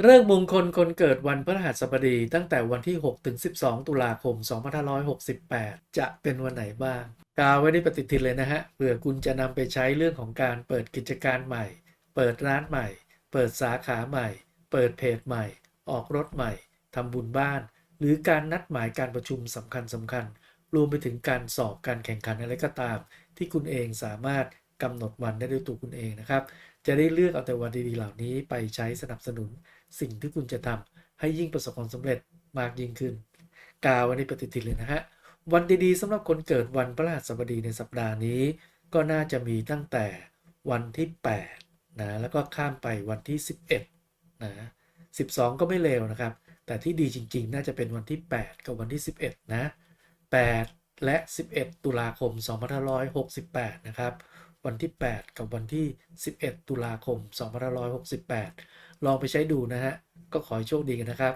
เรื่องมงคลคนเกิดวันพฤหัสบดีตั้งแต่วันที่ 6 ถึง 12 ตุลาคม 2568 จะเป็นวันไหนบ้าง กาวไว้ในปฏิทินเลยนะฮะเผื่อคุณจะนำไปใช้เรื่องของการเปิดกิจการใหม่ เปิดร้านใหม่ เปิดสาขาใหม่ เปิดเพจใหม่ ออกรถใหม่ทำบุญบ้าน หรือการนัดหมายการประชุมสำคัญสำคัญรวมไปถึงการสอบการแข่งขันอะไรก็ตาม ที่คุณเองสามารถ กำหนดวันได้ด้วยตัวคุณเองนะครับ จะได้เลือกเอาแต่วันดีๆเหล่านี้ไปใช้สนับสนุนสิ่งที่คุณจะทำให้ยิ่งประสบความสำเร็จมากยิ่งขึ้น กาวันนี้ปฏิทินเลยนะฮะวันดีๆสำหรับคนเกิดวันพฤหัสบดีในสัปดาห์นี้ ก็น่าจะมีตั้งแต่วันที่8นะแล้วก็ข้ามไปวันที่ 11นะ12 ก็ไม่เลวนะครับ แต่ที่ดีจริง ๆ น่าจะเป็นวันที่ 8 กับวันที่ 11 นะ 8 และ 11 ตุลาคม 2568 นะครับ วันที่ 8 กับวันที่ 11 ตุลาคม 2568 ลองไปใช้ดูนะฮะ ก็ขอให้โชคดีกันนะครับ